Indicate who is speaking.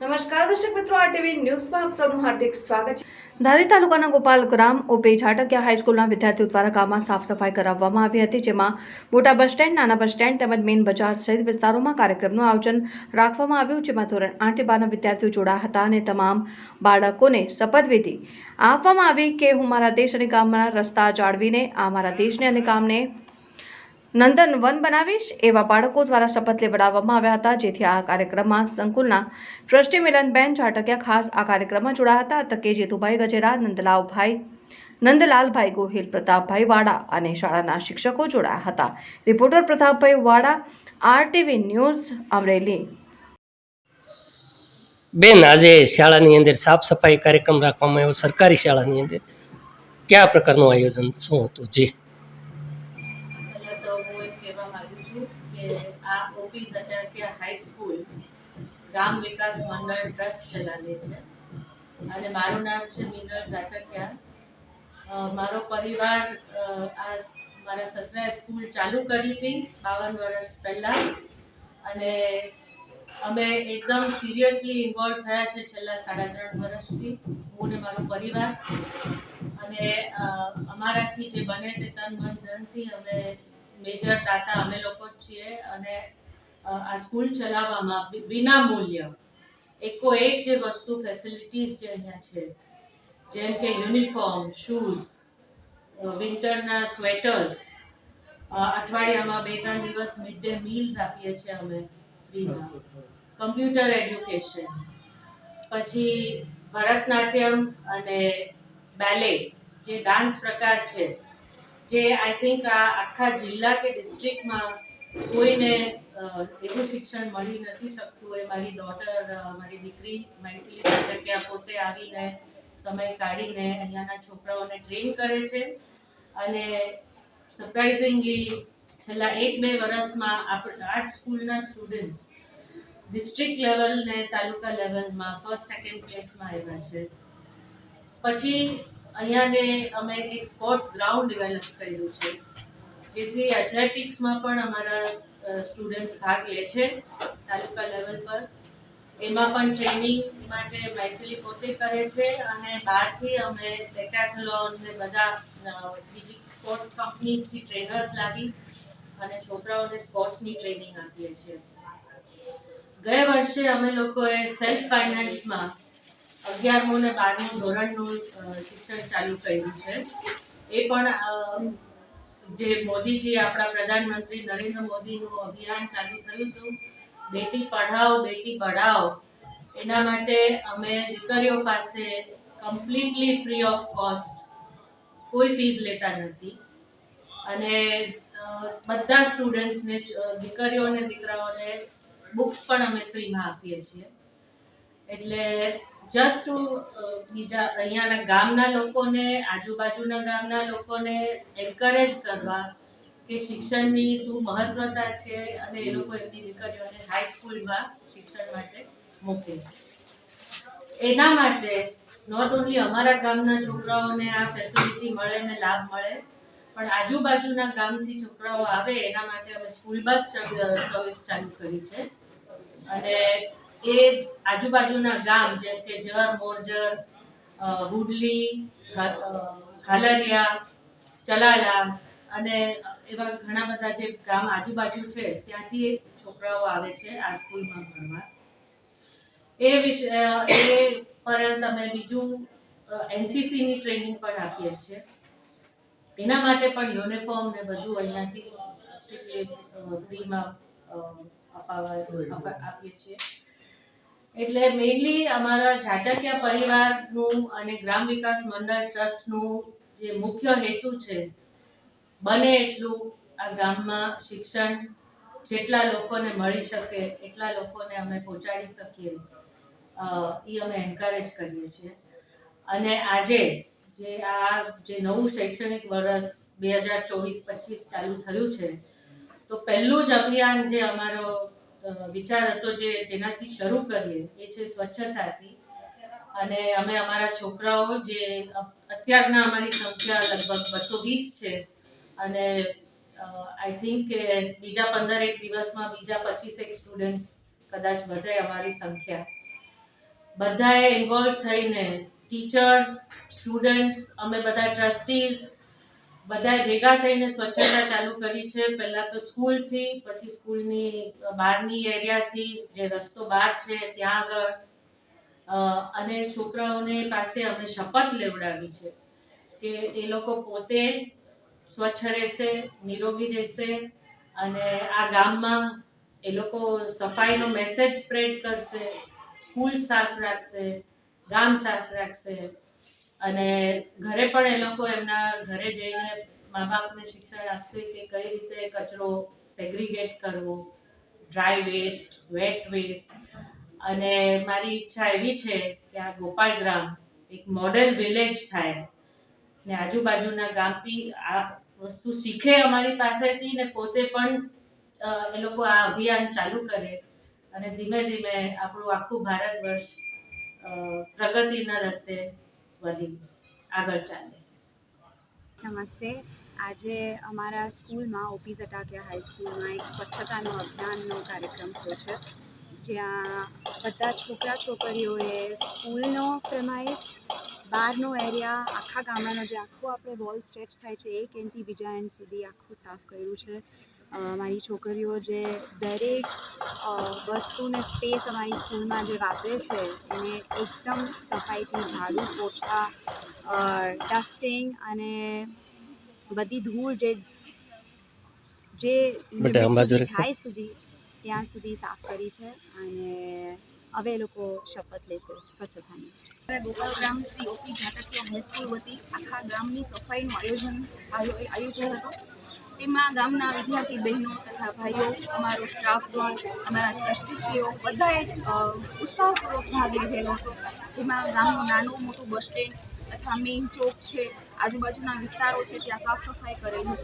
Speaker 1: નમસ્કાર, દર્શક મિત્રો આરટીવી ન્યૂઝમાં આપ સૌનું હાર્દિક સ્વાગત છે. ધારી તાલુકાના ગોપાલ ગ્રામ ઓપે ઝાટકિયા હાઈસ્કૂલના વિદ્યાર્થીઓ દ્વારા ગામમાં સાફ સફાઈ કરાવવામાં આવી હતી, જેમાં મોટા બસ સ્ટેન્ડ, નાના બસ સ્ટેન્ડ તેમજ મેઇન બજાર સહિત વિસ્તારોમાં કાર્યક્રમનું આયોજન રાખવામાં આવ્યું, જેમાં ધોરણ આઠ બારના વિદ્યાર્થીઓ જોડાયા હતા અને તમામ બાળકોને શપથવિધિ આપવામાં આવી કે હું મારા દેશ અને ગામના રસ્તા જાળવીને આ મારા દેશને અને ગામને નંદન વન બનાવીશ એવા બાળકો દ્વારા શપથ લેવડાવવામાં આવ્યા હતા. જેથી આ કાર્યક્રમમાં સંકુલના ટ્રસ્ટી મિલનબેન ઝાટકિયા ખાસ આ કાર્યક્રમમાં જોડાયા હતા. તકે જેતુભાઈ ગજેરા, નંદલાલભાઈ નંદલાલભાઈ ગોહિલ, પ્રતાપભાઈ વાડા અને શાળાના શિક્ષકો જોડાયા હતા. રિપોર્ટર પ્રતાપભાઈ વાડા, આરટીવી ન્યૂઝ, અમરેલી.
Speaker 2: બેન, આજે શાળાની અંદર સાફ સફાઈ કાર્યક્રમ રાખવામાં આવ્યો, સરકારી શાળાની અંદર. કયા પ્રકારનું આયોજન, શું હતું? જી.
Speaker 3: હું એમ કહેવા માંગુ છું કે આ ઓપી ઝટાટિયા હાઈસ્કૂલ ગ્રામ વિકાસ મંડળ ટ્રસ્ટ ચલાવે છે. અને મારું નામ છે મિનલ ઝાટકિયા મારો પરિવાર આ મારા સસરાએ સ્કૂલ ચાલુ કરી હતી બાવન વર્ષ પહેલાં. અને અમે એકદમ સિરિયસલી ઇન્વોલ્વ થયા છે છેલ્લા સાડા ત્રણ વર્ષથી, હું ને મારો પરિવાર. અને અમારાથી જે બને તે તન મન ધનથી અમે મેજર દાતા અમે લોકો જ છીએ અને આ સ્કૂલ ચલાવવામાં વિના મૂલ્ય. એકો એક જે વસ્તુ ફેસિલિટીઝ જે અહીંયા છે, જેમ કે યુનિફોર્મ શૂઝ વિન્ટરના સ્વેટર્સ અઠવાડિયામાં બે ત્રણ દિવસ મિડ ડે મીલ્સ આપીએ છીએ અમે ફ્રીમાં કમ્પ્યુટર એડ્યુકેશન પછી ભરતનાટ્યમ અને બેલે જે ડાન્સ પ્રકાર છે જે આઈ થિંક આ આખા જિલ્લા કે ડિસ્ટ્રિક્ટમાં કોઈને એવું શિક્ષણ મળી નથી શકતું. એ મારી ડોટર મારી દીકરી મૈથિલી જગ્યા પોતે આવીને સમય કાઢીને અહીંયાના છોકરાઓને ટ્રેન કરે છે. અને સરપ્રાઇઝિંગલી છેલ્લા એક બે વર્ષમાં આપણા આર્ટ સ્કૂલના સ્ટુડન્ટ્સ ડિસ્ટ્રિક્ટ લેવલ ને તાલુકા લેવલમાં ફર્સ્ટ સેકન્ડ પ્લેસમાં આવ્યા છે. પછી અહીંયાને અમે એક સ્પોર્ટ્સ ગ્રાઉન્ડ ડેવલપ કર્યું છે. જેથી એથ્લેટિક્સમાં પણ અમારા સ્ટુડન્ટ્સ ભાગ લે છે તાલુકા લેવલ પર. એમાં પણ ટ્રેનિંગ માટે મૈથિલી પોતે કરે છે અને બહારથી અમે ડેકાથલોન બધા બીજી સ્પોર્ટ્સ કંપનીઝથી ટ્રેનર્સ લાવી અને છોકરાઓને સ્પોર્ટ્સની ટ્રેનિંગ આપીએ છીએ. ગયા વર્ષે અમે લોકોએ સેલ્ફ ફાઇનાન્સમાં અગિયારમું ને બારમું ધોરણનું શિક્ષણ ચાલુ કર્યું છે. એ પણ જે મોદીજી આપણા પ્રધાનમંત્રી નરેન્દ્ર મોદીનું અભિયાન ચાલુ થયું હતું, બેટી પઢાઓ બેટી પઢાઓ એના માટે અમે દીકરીઓ પાસે કમ્પ્લીટલી ફ્રી ઓફ કોસ્ટ કોઈ ફીસ લેતા નથી. અને બધા સ્ટુડન્ટ્સને દીકરીઓ અને દીકરાઓને બુક્સ પણ અમે ફ્રીમાં આપીએ છીએ. એટલે જસ્ટ ટુ બીજા અહીંયાના ગામના લોકોને, આજુબાજુના ગામના લોકોને એન્કરેજ કરવા કે શિક્ષણની શું મહત્વતા છે અને એ લોકો એમની દીકરીઓને હાઈસ્કૂલમાં શિક્ષણ માટે મોકલે છે. એના માટે નોટ ઓન્લી અમારા ગામના છોકરાઓને આ ફેસિલિટી મળે ને લાભ મળે, પણ આજુબાજુના ગામથી છોકરાઓ આવે, એના માટે અમે સ્કૂલ બસ સર્વિસ ચાલુ કરી છે. અને એ આજુબાજુના ગામ, જેમ કે જર મોરજર હુડલી ઘાલરિયા, ચલાલા અને એવા ઘણા બધા જે ગામ આજુબાજુ છે, ત્યાંથી છોકરાઓ આવે છે આ સ્કૂલમાં ભણવા. એ વિશે એ પર્યંત અમે બીજું એનસીસીની ટ્રેનિંગ પણ આપીએ છીએ. એના માટે પણ યુનિફોર્મ ને બધું અહીંયાથી ફ્રીમાં અપાવા આપીએ છીએ. એટલે મેઇનલી અમારા ઝાટકિયા પરિવારનું અને ગ્રામ વિકાસ મંડળ ટ્રસ્ટનું જે મુખ્ય હેતુ છે, બને એટલું આ ગામમાં શિક્ષણ જેટલા લોકોને મળી શકે, એટલા લોકોને અમે પહોંચાડી શકીએ. એ અમે એન્કરેજ કરીએ છીએ. અને આજે જે આ જે નવું શૈક્ષણિક વર્ષ બે હજાર ચોવીસ પચીસ ચાલુ થયું છે, તો પહેલું જ અભિયાન જે અમારો વિચાર હતો જે જેનાથી શરૂ કરીએ, એ છે સ્વચ્છતાથી. અને અમે અમારા છોકરાઓ જે અત્યારના અમારી સંખ્યા લગભગ બસો વીસ છે. અને આઈ થિંક કે બીજા પંદરેક દિવસમાં બીજા પચીસેક સ્ટુડન્ટ્સ કદાચ વધે અમારી સંખ્યા. બધાએ ઇન્વોલ્વ થઈને ટીચર્સ સ્ટુડન્ટ્સ અમે બધા ટ્રસ્ટીઝ બધાએ ભેગા થઈને સ્વચ્છતા ચાલુ કરી છે. પહેલાં તો સ્કૂલથી પછી સ્કૂલની બહારની એરિયાથી જે રસ્તો બહાર છે ત્યાં આગળ. અને છોકરાઓને પાસે અમે શપથ લેવડાવી છે કે એ લોકો પોતે સ્વચ્છ રહેશે, નિરોગી રહેશે અને આ ગામમાં એ લોકો સફાઈનો મેસેજ સ્પ્રેડ કરશે. સ્કૂલ સાફ રાખશે, ગામ સાફ રાખશે. અને ઘરે પણ એ લોકો એમના ઘરે જઈને મા બાપને શિક્ષણ આપશે કે કઈ રીતે કચરો સેગ્રીગેટ કરવો ડ્રાય વેસ્ટ વેટ વેસ્ટ અને મારી ઈચ્છા એવી છે કે આ ગોપાલ ગ્રામ એક મોડેલ વિલેજ થાય. ને આજુબાજુના ગામથી આ વસ્તુ શીખે અમારી પાસેથી ને પોતે પણ એ લોકો આ અભિયાન ચાલુ કરે. અને ધીમે ધીમે આપણું આખું ભારત વર્ષ પ્રગતિના રસ્તે
Speaker 4: નમસ્તે. આજે અમારા સ્કૂલમાં ઓપી ઝટાકિયા હાઈસ્કૂલમાં એક સ્વચ્છતાનો અભિયાનનો કાર્યક્રમ થયો છે. જ્યાં બધા છોકરા છોકરીઓએ સ્કૂલનો પ્રમાઇસ બહારનો એરિયા આખા ગામડાનો જે આખો આપણે વોલ સ્ટ્રેચ થાય છે એક એન્ડથી બીજા એન્ડ સુધી આખું સાફ કર્યું છે. મારી છોકરીઓ જે દરેક વસ્તુને સ્પેસ અમારી સ્કૂલમાં જે વાપરે છે એને એકદમ સફાઈથી ઝાડુ પોછા ડસ્ટિંગ અને બધી ધૂળ જે જે. થાય સુધી ત્યાં સુધી સાફ કરી છે અને હવે એ લોકો શપથ લેશે સ્વચ્છતાની
Speaker 5: Gopal Gram Shri O P Jhatakiya high school વતી આખા ગામની સફાઈનું આયોજન આયો- આયોજન હતો તેમાં ગામના વિદ્યાર્થી બહેનો તથા ભાઈઓ, અમારો સ્ટાફ સ્ટાફગણ અમારા ટ્રસ્ટીશ્રીઓ બધાએ જ ઉત્સાહપૂર્વક ભાગ લીધેલો હતો. જેમાં ગામનું નાનું મોટું બસ સ્ટેન્ડ તથા મેઇન ચોક છે, આજુબાજુના વિસ્તારો છે, ત્યાં સાફ સફાઈ કરેલી